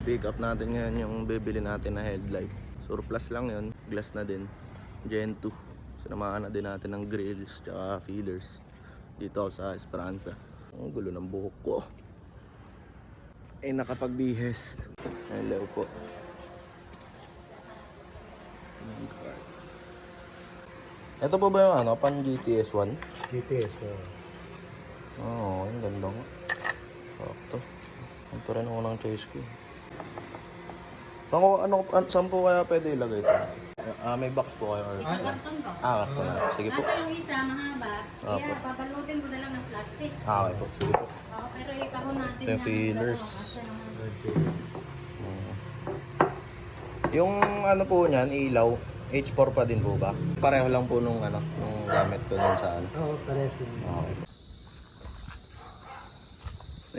Pick up natin ngayon yung bibili natin na headlight. Surplus lang yun. Glass na din. Gen 2. Sinamahan na din natin ng grills tsaka feeders. Dito sa Esperanza. Ang gulo ng buhok ko. Eh nakapagbihes. Hello po. Ito po ba yung ano? Pan GTS 1? GTS. Uh, Oo, oh, ang ganda ko. Sakto. Ito rin ang unang choice ko. Saan, ko, ano, an, saan po kaya pwede ilagay ito? Ah, may box po kayo. Or... Ito karton ko. Ah, ito na. Sige po. Nasa yung isa, mahaba. Apo. Kaya papalutin mo na lang ng plastic. Ah, okay po. Sige po. Oo, pero ikahon natin yung ng feelers. dalawa kasi naman. Mm. Yung ano po niyan, ilaw, H4 pa din po ba? Pareho lang po nung ano, nung gamit ko dun sa ano. Oo, pares yun. Okay.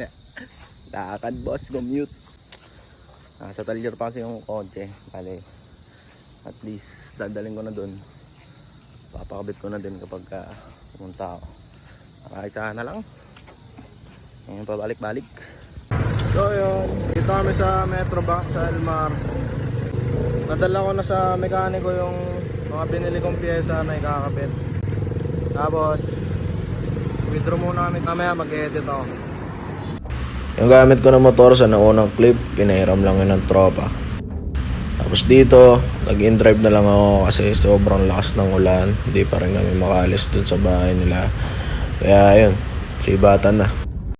Yeah. Lakad boss, commute. Nasa talyer pa kasi yung kotse. Bale, at least dadaling ko na dun. Papakabit ko na din kapag ka pumunta ako. Makaisa na lang. Ngayon pabalik-balik. So yun, dito kami sa Metro Bank sa Elmar. Nadala ko na sa mekaniko yung mga binili kong pyesa na ikakabit. Tapos, withdraw muna kami. Mamaya mag-edit ako. Yung gamit ko na motor sa naunang clip, pinahiram lang yun ng tropa. Tapos dito, nag-in drive na lang ako kasi sobrang lakas ng ulan. Hindi pa rin kami makalis dun sa bahay nila. Kaya yun, sibatan na.